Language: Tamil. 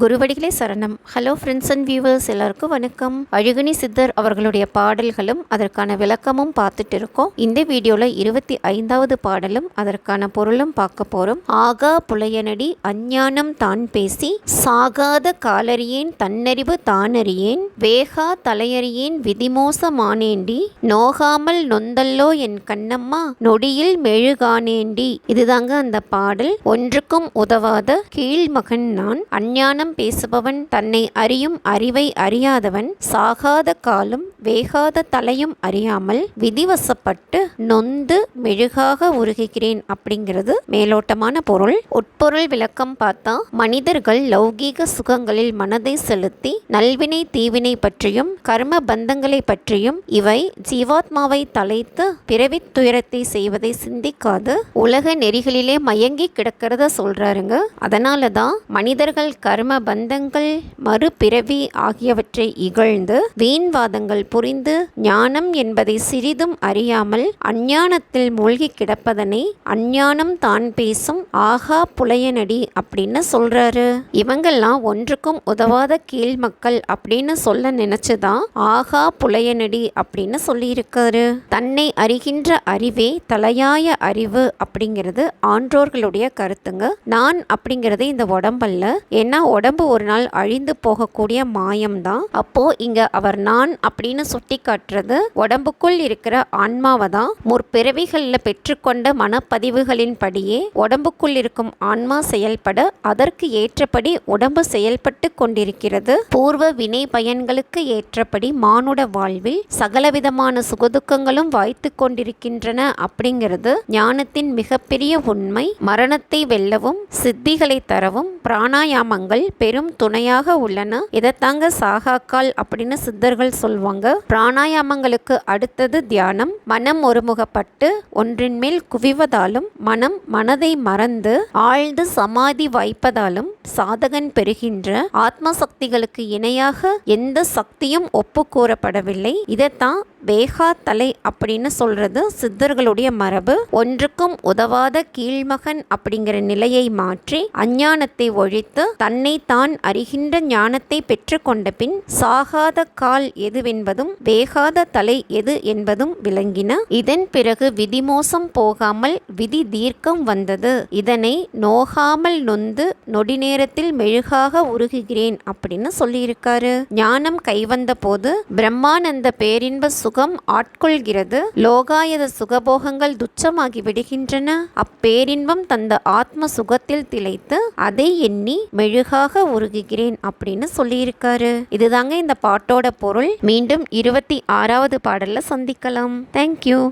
குருவடிகளே சரணம். ஹலோ ஃப்ரெண்ட்ஸ் அண்ட் வியூவர்ஸ் எல்லாருக்கும் வணக்கம். அழுகுனி சித்தர் அவர்களுடைய பாடல்களும் அதற்கான விளக்கமும் பார்த்துட்டு இருக்கோம். இந்த வீடியோவில் இருபத்தி ஐந்தாவது பாடலும் அதற்கான பொருளும் பார்க்க போகிறோம் ஆகா புலையனடி அஞ்ஞானம் தான் பேசி சாகாத காலறியேன் தன்னறிவு தானறியேன் வேகா தலையறியேன் விதிமோசமானேண்டி நோகாமல் நொந்தல்லோ என் கண்ணம்மா நொடியில் மெழுகானேண்டி. இதுதாங்க அந்த பாடல். ஒன்றுக்கும் உதவாத கீழ்மகன் நான் அஞ்ஞானம் பேசுபவன் தன்னை அறியும் அறிவை அறியாதவன் சாகாத காலும் வேகாத தலையும் அறியாமல் விதிவசப்பட்டு நொந்து மெழுகாக உருகுகிறேன் அப்படிங்கிறது மேலோட்டமான பொருள். உட்பொருள் விளக்கம் பார்த்தா மனிதர்கள் லௌகீக சுகங்களில் மனதை செலுத்தி நல்வினை தீவினை பற்றியும் கர்ம பந்தங்களை பற்றியும் இவை ஜீவாத்மாவை தலைத்து பிறவித் துயரத்தை செய்வதை சிந்திக்காது உலக நெறிகளிலே மயங்கி கிடக்கிறத சொல்றாருங்க. அதனால தான் மனிதர்கள் கர்ம பந்தங்கள் மறுபிறவி ஆகியவற்றை இகழ்ந்து வீண்வாதங்கள் புரிந்து ஞானம் என்பதை சிறிதும் அறியாமல் அஞ்ஞானத்தில் மூழ்கி கிடப்பதனை அஞ்ஞானம் தான் பேசும் ஆகா புலையனடி அப்படின்னு சொல்றாரு. இவங்கெல்லாம் ஒன்றுக்கும் உதவாத கீழ் மக்கள் அப்படின்னு சொல்ல நினைச்சுதான் ஆகா புலையனடி அப்படின்னு சொல்லியிருக்காரு. தன்னை அறிகின்ற அறிவே தலையாய அறிவு அப்படிங்கிறது ஆன்றோர்களுடைய கருத்துங்க. நான் அப்படிங்கிறது இந்த உடம்பல்ல. ஏன்னா உடம்பு ஒரு நாள் அழிந்து போகக்கூடிய மாயம்தான். அப்போ இங்க அவர் நான் அப்படின்னு சுட்டி காட்டுறது உடம்புக்குள் இருக்கிற ஆன்மாவை தான் முற்பிறவிகளில் பெற்றுக்கொண்ட மனப்பதிவுகளின் படியே உடம்புக்குள் இருக்கும் ஆன்மா செயல்பட அதற்கு ஏற்றபடி உடம்பு செயல்பட்டு கொண்டிருக்கிறது. பூர்வ வினை பயன்களுக்கு ஏற்றபடி மானுட வாழ்வில் சகலவிதமான சுகதுக்கங்களும் வாய்த்து கொண்டிருக்கின்றன அப்படிங்கிறது ஞானத்தின் மிகப்பெரிய உண்மை. மரணத்தை வெல்லவும் சித்திகளை தரவும் பிராணாயாமங்கள் பெரும் துணையாக உள்ளன. இதைத்தாங்க சாகாக்கால் அப்படின்னு சித்தர்கள் சொல்லுவாங்க பிராணாயாமங்களுக்கு அடுத்தது தியானம். மனம் ஒருமுகப்பட்டு ஒன்றின் மேல் குவிவதாலும் மனம் மனதை மறந்து ஆழ்ந்து சமாதி வாய்ப்பதாலும் சாதகன் பெறுகின்ற ஆத்ம சக்திகளுக்கு இணையாக எந்த சக்தியும் ஒப்பு கூறப்படவில்லை இதைத்தான் வேகா தலை அப்படின்னு சொல்றது. சித்தர்களுடைய மரபு. ஒன்றுக்கும் உதவாத கீழ்மகன் அப்படிங்கிற நிலையை மாற்றி அஞ்ஞானத்தை ஒழித்து தன்னை தான் அறிகின்ற ஞானத்தை பெற்றுக்கொண்ட பின் சாகாத கால் எதுவென்பதும் வேகாத தலை எது என்பதும் விளங்கின. இதன் பிறகு விதிமோசம் போகாமல் விதி தீர்க்கம் வந்தது. இதனை நோகாமல் நொந்து நொடி நேரத்தில் மெழுகாக உருகுகிறேன் அப்படின்னு சொல்லியிருக்காரு. ஞானம் கைவந்த போது பிரம்மானந்த பேரின்ப சுகம் ஆட்கொள்கிறது. லோகாயத சுகபோகங்கள் துச்சமாகி விடுகின்றன. அப்பேரின்பம் தந்த ஆத்ம சுகத்தில் திளைத்து அதை எண்ணி மெழுகாக உருகுகிறேன் அப்படின்னு சொல்லியிருக்காரு. இதுதாங்க இந்த பாட்டோட பொருள். மீண்டும் இருபத்தி ஆறாவது பாடல்ல சந்திக்கலாம். தேங்க்யூ